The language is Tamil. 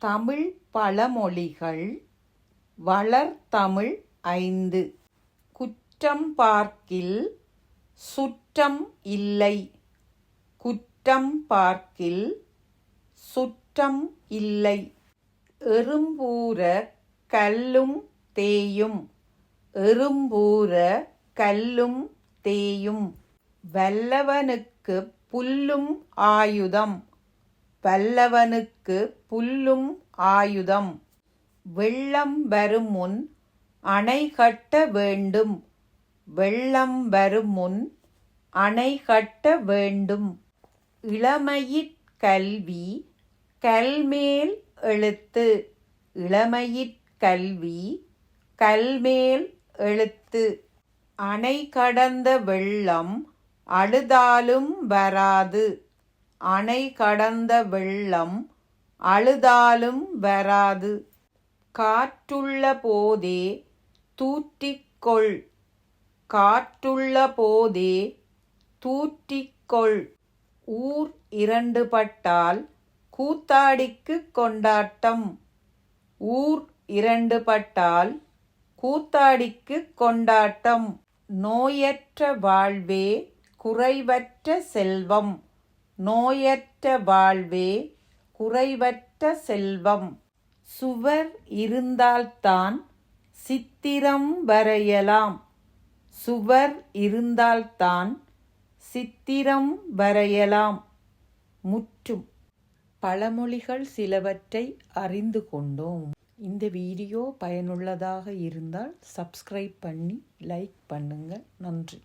தமிழ் பழமொழிகள். வளர்தமிழ் ஐந்து. குற்றம் பார்க்கில் சுற்றம் இல்லை. குற்றம் பார்க்கில் சுற்றம் இல்லை. எறும்பூர கல்லும் தேயும். எறும்பூர கல்லும் தேயும். வல்லவனுக்கு புல்லும் ஆயுதம். வல்லவனுக்கு புல்லும் ஆயுதம். வெள்ளம் வரும் முன் அணை கட்ட வேண்டும். வெள்ளம் வரும் முன் அணை கட்ட வேண்டும். இளமையிற் கல்வி கல்மேல் எழுத்து. இளமையிற் கல்வி கல்மேல் எழுத்து. அணை கடந்த வெள்ளம் அழுதாலும் வராது. அணை கடந்த வெள்ளம் அழுதாலும் வராது. காற்றுள்ள போதே தூற்றிக்கொள். காற்றுள்ள போதே தூற்றிக்கொள். ஊர் இரண்டு பட்டால் கூத்தாடிக்கு கொண்டாட்டம். ஊர் இரண்டு பட்டால் கூத்தாடிக்கு கொண்டாட்டம். நோயற்ற வாழ்வே குறைவற்ற செல்வம். நோயற்ற வாழ்வே குறைவற்ற செல்வம். சுவர் இருந்தால்தான் சித்திரம் வரையலாம். சுவர் இருந்தால்தான் சித்திரம் வரையலாம். முற்றும். பழமொழிகள் சிலவற்றை அறிந்து கொண்டோம். இந்த வீடியோ பயனுள்ளதாக இருந்தால் சப்ஸ்கிரைப் பண்ணி லைக் பண்ணுங்கள். நன்றி.